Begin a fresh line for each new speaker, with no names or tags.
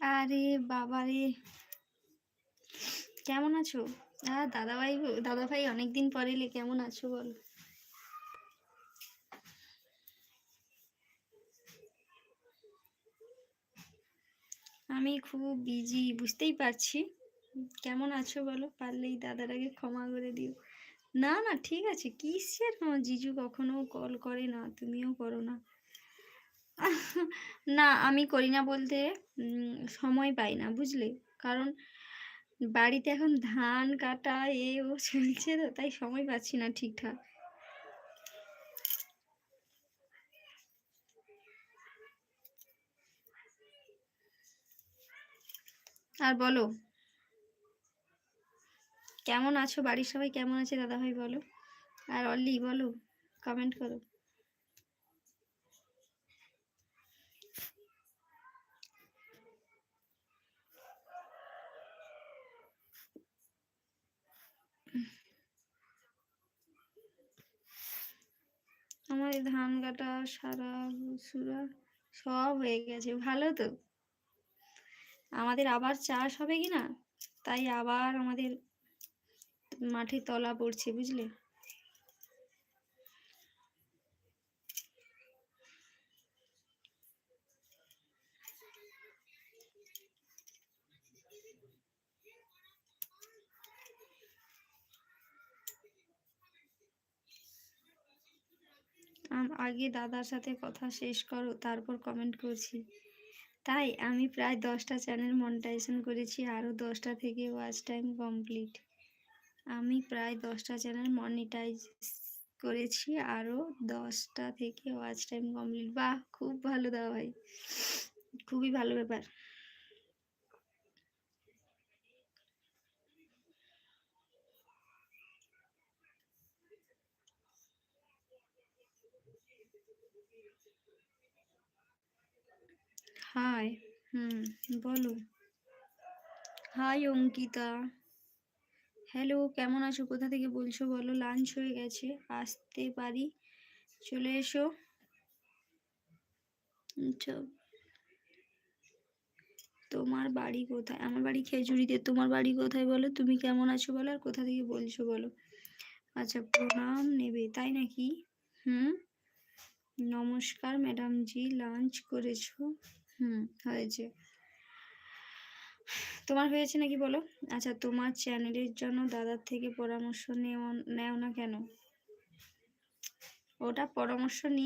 আরে বাবা রে কেমন আছো? হ্যাঁ দাদাভাই দাদাভাই অনেকদিন পরে এলে, কেমন আছো বল? আমি খুব বিজি বুঝতেই পারছি। কেমন আছো বলো? পারলেই আগে ক্ষমা করে দিও। না না, ঠিক আছে। কিসের? জিজু কখনো কল করে না, তুমিও করো না। না, আমি করি না বলতে সময় পাই না, বুঝলে? কারণ বাড়িতে এখন ধান কাটা এ ও চলছে তো, তাই সময় পাচ্ছি না ঠিকঠাক। আর বলো? কেমন আছো? বাড়ির সবাই কেমন আছে? দাদাভাই বলো। আর অলি বলো কমেন্ট করো। আমাদের ধান কাটা, সারা সুরা সব হয়ে গেছে। ভালো তো? আমাদের আবার চাষ হবে কিনা তাই আবার আমাদের মাঠে তলা পড়ছে, বুঝলে? আগে দাদার সাথে কথা শেষ করো, তারপর কমেন্ট করছি। তাই আমি প্রায় দশটা চ্যানেল মনিটাইজেশন করেছি আরও দশটা থেকে ওয়াচ টাইম কমপ্লিট আমি প্রায় দশটা চ্যানেল মনিটাইজ করেছি আরও দশটা থেকে ওয়াচ টাইম কমপ্লিট বাহ, খুব ভালো দাও ভাই। খুবই ভালো ব্যাপার। হাই হুম, বলো। হাই অঙ্কিতা। হ্যালো কেমন আছো? কোথা থেকে বলছো বলো? লাঞ্চ হয়ে গেছে, আসতে পারি। চলে এসো। আচ্ছা। তোমার বাড়ি কোথায়? আমার বাড়ি খেজুরিতে। তোমার বাড়ি কোথায় বলো? তুমি কেমন আছো বলো? আর কোথা থেকে বলছো বলো? আচ্ছা প্রণাম নেবে, তাই নাকি? হুম? নমস্কার, ম্যাডাম জি, লাঞ্চ করেছ? হুম, হয়েছে। তোমার হয়েছে নাকি বলো? আচ্ছা তোমার চ্যানেলের জন্য দাদার থেকে পরামর্শ নেও নেও না কেন? ওটা পরামর্শ নিয়ে